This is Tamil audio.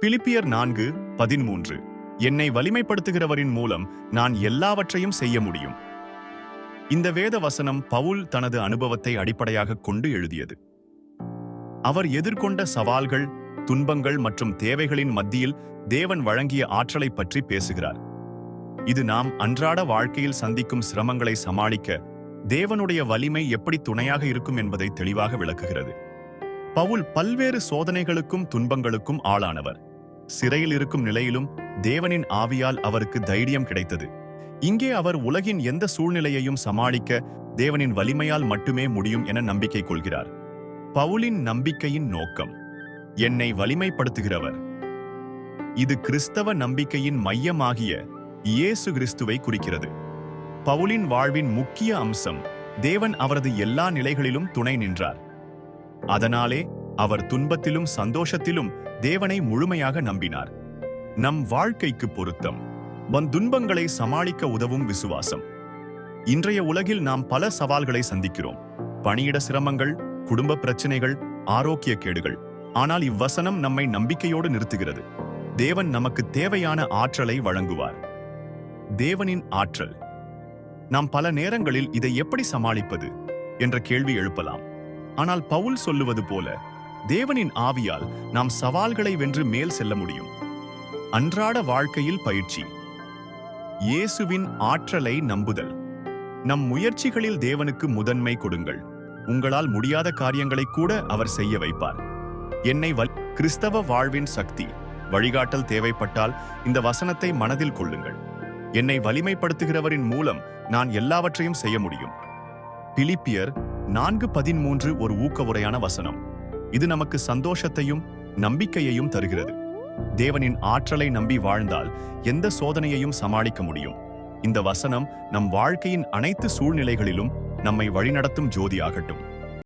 பிலிப்பியர் நான்கு பதிமூன்று என்னை வலிமைப்படுத்துகிறவரின் மூலம் நான் எல்லாவற்றையும் செய்ய முடியும். இந்த வேத வசனம் பவுல் தனது அனுபவத்தை அடிப்படையாக கொண்டு எழுதியது. அவர் எதிர்கொண்ட சவால்கள் துன்பங்கள் மற்றும் தேவைகளின் மத்தியில் தேவன் வழங்கிய ஆற்றலை பற்றி பேசுகிறார். இது நாம் அன்றாட வாழ்க்கையில் சந்திக்கும் சிரமங்களை சமாளிக்க தேவனுடைய வலிமை எப்படி துணையாக இருக்கும் என்பதை தெளிவாக விளக்குகிறது. பவுல் பல்வேறு சோதனைகளுக்கும் துன்பங்களுக்கும் ஆளானவர். சிறையில் இருக்கும் நிலையிலும் தேவனின் ஆவியால் அவருக்கு தைரியம் கிடைத்தது. இங்கே அவர் உலகின் எந்த சூழ்நிலையையும் சமாளிக்க தேவனின் வலிமையால் மட்டுமே முடியும் என நம்பிக்கை கொள்கிறார். பவுலின் நம்பிக்கையின் நோக்கம் என்னை வலிமைப்படுத்துகிறவர். இது கிறிஸ்தவ நம்பிக்கையின் மையமாகிய இயேசு கிறிஸ்துவை குறிக்கிறது. பவுலின் வாழ்வின் முக்கிய அம்சம் தேவன் அவரது எல்லா நிலைகளிலும் துணை நின்றார். அதனாலே அவர் துன்பத்திலும் சந்தோஷத்திலும் தேவனை முழுமையாக நம்பினார். நம் வாழ்க்கைக்கு பொருத்தம். வன் துன்பங்களை சமாளிக்க உதவும் விசுவாசம். இன்றைய உலகில் நாம் பல சவால்களை சந்திக்கிறோம். பணியிட சிரமங்கள் குடும்ப பிரச்சனைகள் ஆரோக்கிய கேடுகள். ஆனால் இவ்வசனம் நம்மை நம்பிக்கையோடு நிறுத்துகிறது. தேவன் நமக்கு தேவையான ஆற்றலை வழங்குவார். தேவனின் ஆற்றல். நாம் பல நேரங்களில் இதை எப்படி சமாளிப்பது? என்ற கேள்வி எழுப்பலாம். ஆனால் பவுல் சொல்லுவது போல தேவனின் ஆவியால் நாம் சவால்களை வென்று மேல் செல்ல முடியும். அன்றாட வாழ்க்கையில் பயிற்சி. இயேசுவின் ஆற்றலை நம்புதல். நம் முயற்சிகளில் தேவனுக்கு முதன்மை கொடுங்கள். உங்களால் முடியாத காரியங்களை கூட அவர் செய்ய வைப்பார். என்னை வல் கிறிஸ்தவ வாழ்வின் சக்தி. வழிகாட்டல் தேவைப்பட்டால் இந்த வசனத்தை மனதில் கொள்ளுங்கள். என்னை வலிமைப்படுத்துகிறவரின் மூலம் நான் எல்லாவற்றையும் செய்ய முடியும். பிலிப்பியர் நான்கு பதிமூன்று ஒரு ஊக்க உரையான வசனம். இது நமக்கு சந்தோஷத்தையும் நம்பிக்கையையும் தருகிறது. தேவனின் ஆற்றலை நம்பி வாழ்ந்தால் எந்த சோதனையையும் சமாளிக்க முடியும். இந்த வசனம் நம் வாழ்க்கையின் அனைத்து சூழ்நிலைகளிலும் நம்மை வழிநடத்தும் ஜோதியாகட்டும்